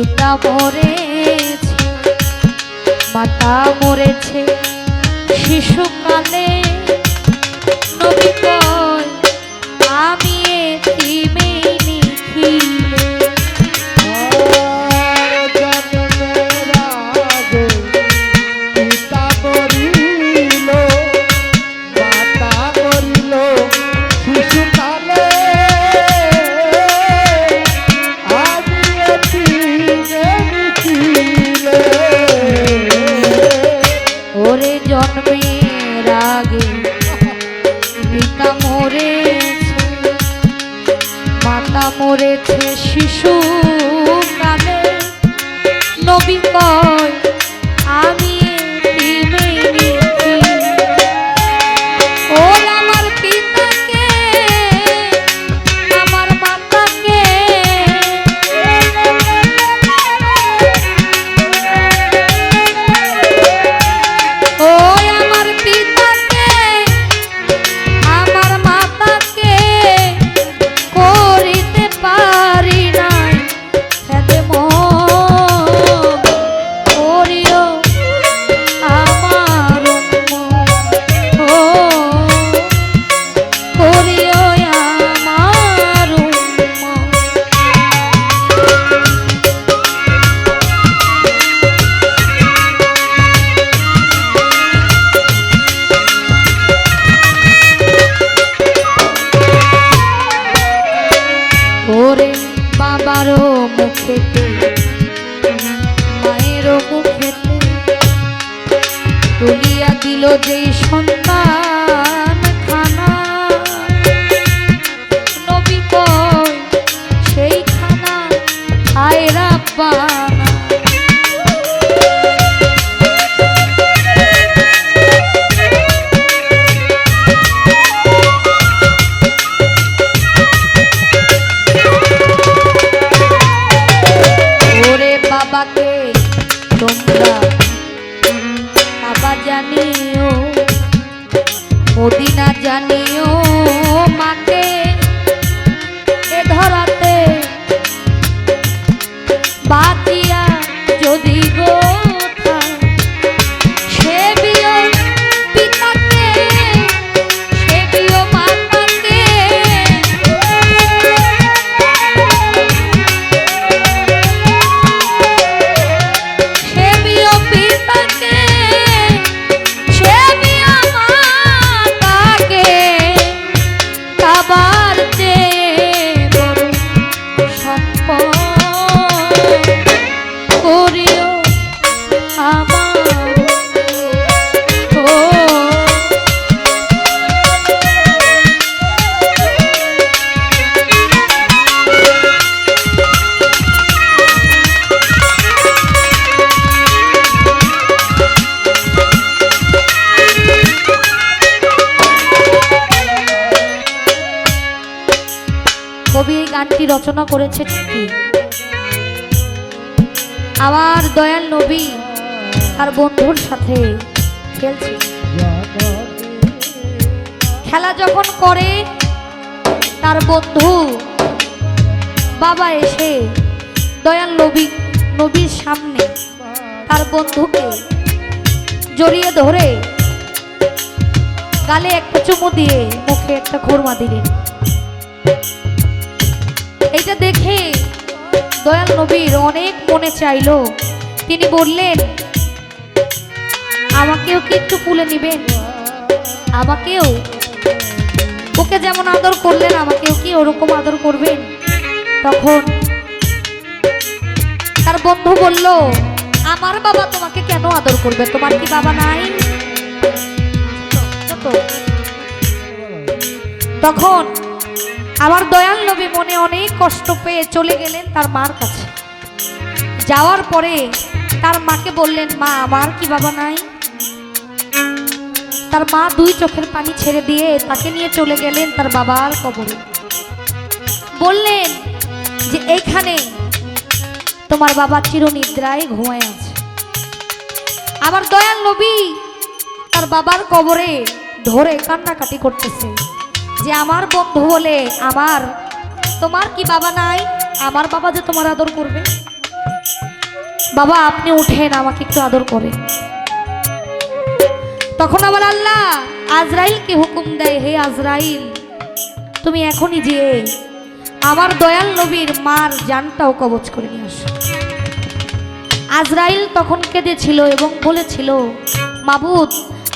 পিতা মরেছে মাতা মরেছে শিশুকালে মুখেতে মায়েরও মুখেতে তুলিয়া দিল যেই সন্তান। জানিও মদিনা জানিও মাকে রচনা করেছে ঠিকই। আমার দয়াল নবী আর বন্ধুর সাথে খেলছে। খেলা যখন করে, তার বন্ধু বাবা এসে দয়াল নবী, নবীর সামনে তার বন্ধুকে জড়িয়ে ধরে গালে একটা চুমু দিয়ে মুখে একটা খোরমা দিলেন। এইটা দেখে দয়াল নবীর অনেক মনে চাইলো। তিনি বললেন, আমাকেও কি একটু কুলে নিবেন? আমাকেও? ওকে যেমন আদর করলেন, আমাকেও কি ওরকম আদর করবেন? তখন তার বন্ধু বলল, আমার বাবা তোমাকে কেন আদর করবে? তোমার কি বাবা নাই? তখন আমার দয়াল নবী মনে কষ্ট পেয়ে চলে গেলেন তার মার কাছে। যাওয়ার পরে তার মাকে বললেন, মা, আমার কি বাবা নাই? তার মা দুই চোখের পানি ছেড়ে দিয়ে তাকে নিয়ে চলে গেলেন তার বাবার কবরে। বললেন যে, এইখানে তোমার বাবা চিরনিদ্রায় ঘুমায় আছে। আবার দয়াল নবী তার বাবার কবরে ধরে কান্নাকাটি করতেছে যে, আমার বন্ধু বলে আমার তোমার কি বাবা নাই? আমার বাবা যে তোমার আদর করবে? বাবা, আপনি উঠেন, আমাকে একটু আদর করে তখন আবার আল্লাহ আজরাইলকে হুকুম দেয়, হে আজরাইল, তুমি এখনই যে আমার দয়াল নবীর মার জানটাও কবচ করে নিয়ে আসো। আজরাইল তখন কেঁদেছিল এবং বলেছিল, মাবুদ,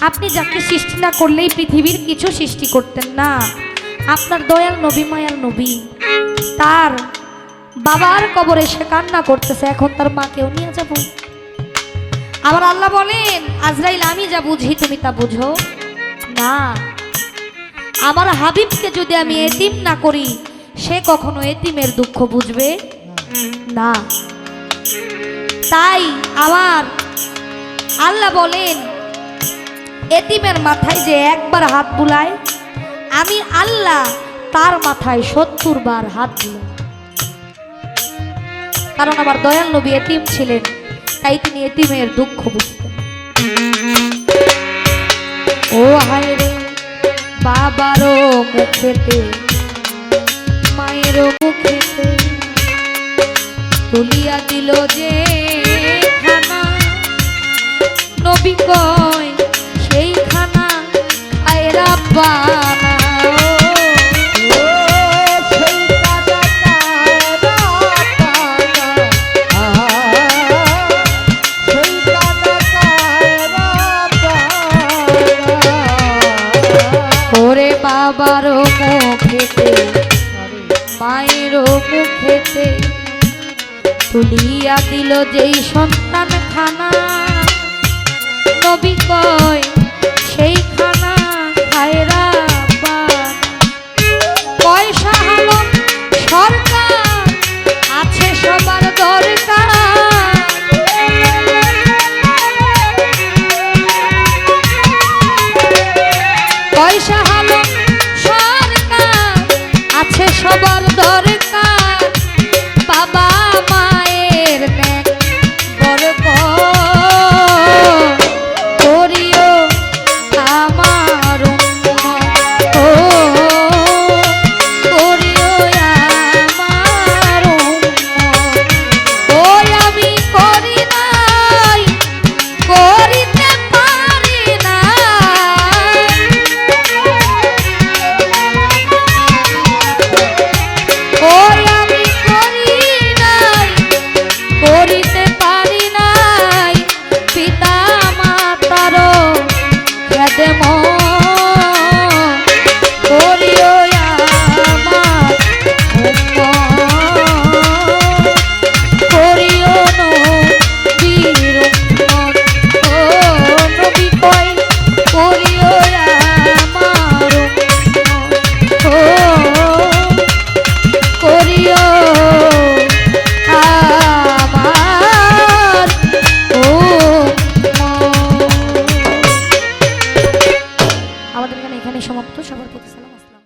আপনি যাকে সৃষ্টি না করলেই পৃথিবীর কিছু সৃষ্টি করতেন না। আপনার দয়াল নবী, মায়াল নবী। তার বাবার কবরে সে কান্না করতেছে, এখন তার মাকেও নিয়ে যাব। আবার আল্লাহ বলেন, আজরাইল, আমি যা বুঝি তুমি তা বুঝো। না, আমার হাবিবকে যদি আমি এতিম না করি, সে কখনো এতিমের দুঃখ বুঝবে? না। তাই আমার আল্লাহ বলেন, এতিমের মাথায় যে একবার হাত বুলায় আমি আল্লাহ তার মাথায় সত্তর বার হাত দিলাম। কারণ আমার দয়াল নবী এতিম ছিলেন, তাই তিনি এতিমের দুঃখ বুঝতেন। ও হায় রে বাবারও মুখেতে মায়েরও মুখেতে তুলিয়া দিল যে নবী মুখেতে তুলিয়া দিল যেই সন্তান খানা নবী কয়